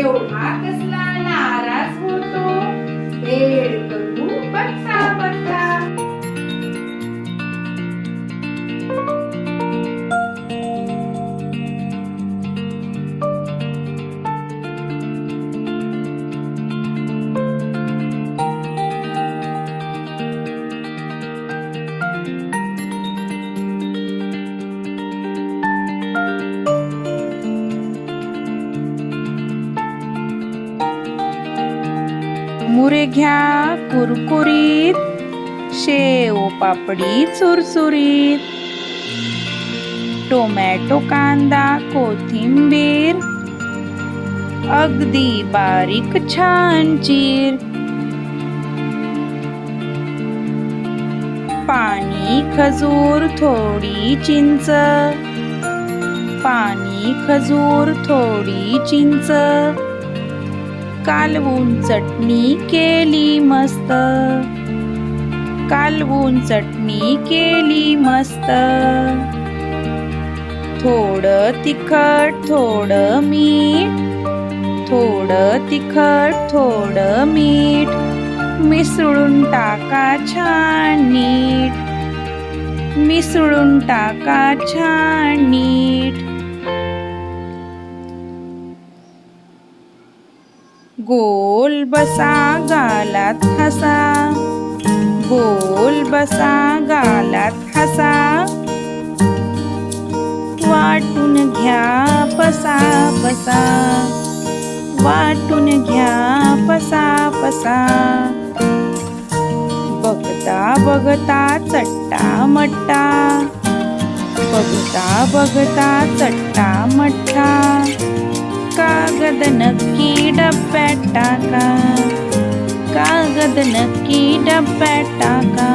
एवढा कसला नाराज होतो वेळ मुरे घ्या कुरकुरीत शेव पापडी चुरचुरीत. टोमॅटो कांदा कोथिंबीर अगदी बारीक छान चीर पाणी खजूर थोडी चिंच. पाणी खजूर थोडी चिंच. कालवून चटणी केली मस्त. कालवून चटणी केली मस्त. थोडं तिखट थोडं मीठ. थोडं तिखट थोडं मीठ. मिसळून टाका छान नीट. मिसळून टाका छान नीट. गोल बसा गालात हसा. गोल बसा गालात हसा. वाटून घ्या पसा पसा. वाटून घ्या पसा पसा. बघता बघता चट्टा मट्टा. बघता बघता चट्टा मट्टा. कागद नक्की डब्यात टाका कागद नक्की डब्यात टाका